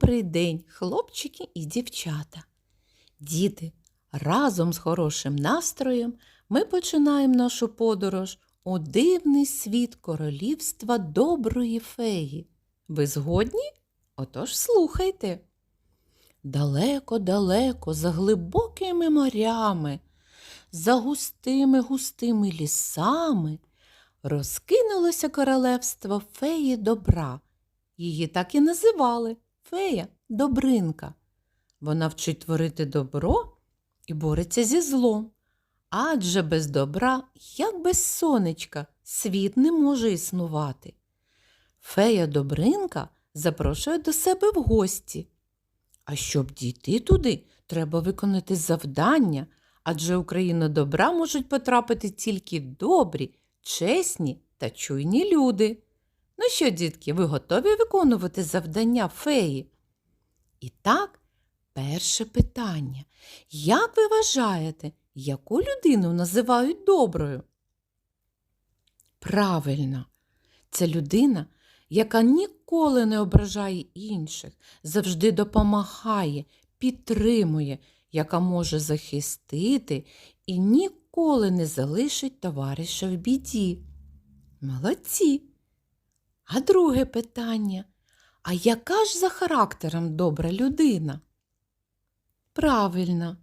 Добрий день, хлопчики і дівчата. Діти, разом з хорошим настроєм ми починаємо нашу подорож у дивний світ королівства доброї феї. Ви згодні? Отож слухайте. Далеко-далеко, за глибокими морями, за густими густими лісами розкинулося королевство феї добра. Її так і називали фея Добринка. Вона вчить творити добро і бореться зі злом. Адже без добра, як без сонечка, світ не може існувати. Фея Добринка запрошує до себе в гості. А щоб дійти туди, треба виконати завдання, адже у країну добра можуть потрапити тільки добрі, чесні та чуйні люди. Ну що, дітки, ви готові виконувати завдання феї? І так, перше питання. Як ви вважаєте, яку людину називають доброю? Правильно, це людина, яка ніколи не ображає інших, завжди допомагає, підтримує, яка може захистити і ніколи не залишить товариша в біді. Молодці! А друге питання. А яка ж за характером добра людина? Правильно,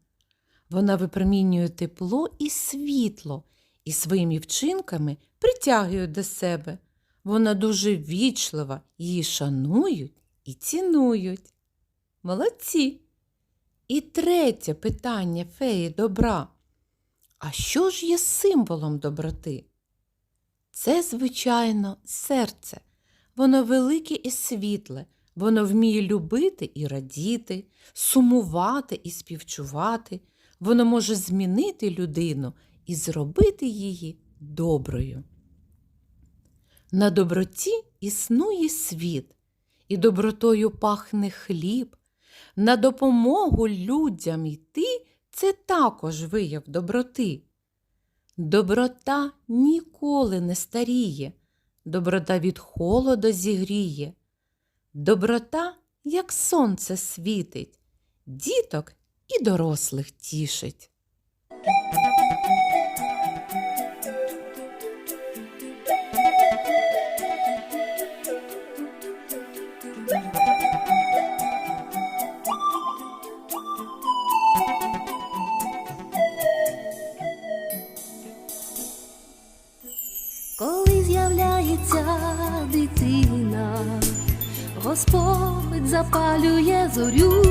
вона випромінює тепло і світло і своїми вчинками притягує до себе. Вона дуже вічлива, її шанують і цінують. Молодці. І третє питання феї добра. А що ж є символом доброти? Це, звичайно, серце. Воно велике і світле, воно вміє любити і радіти, сумувати і співчувати. Воно може змінити людину і зробити її доброю. На доброті існує світ, і добротою пахне хліб. На допомогу людям йти це також вияв доброти. Доброта ніколи не старіє, доброта від холода зігріє. Доброта, як сонце світить, діток і дорослих тішить. З'являється дитина, Господь запалює зорю,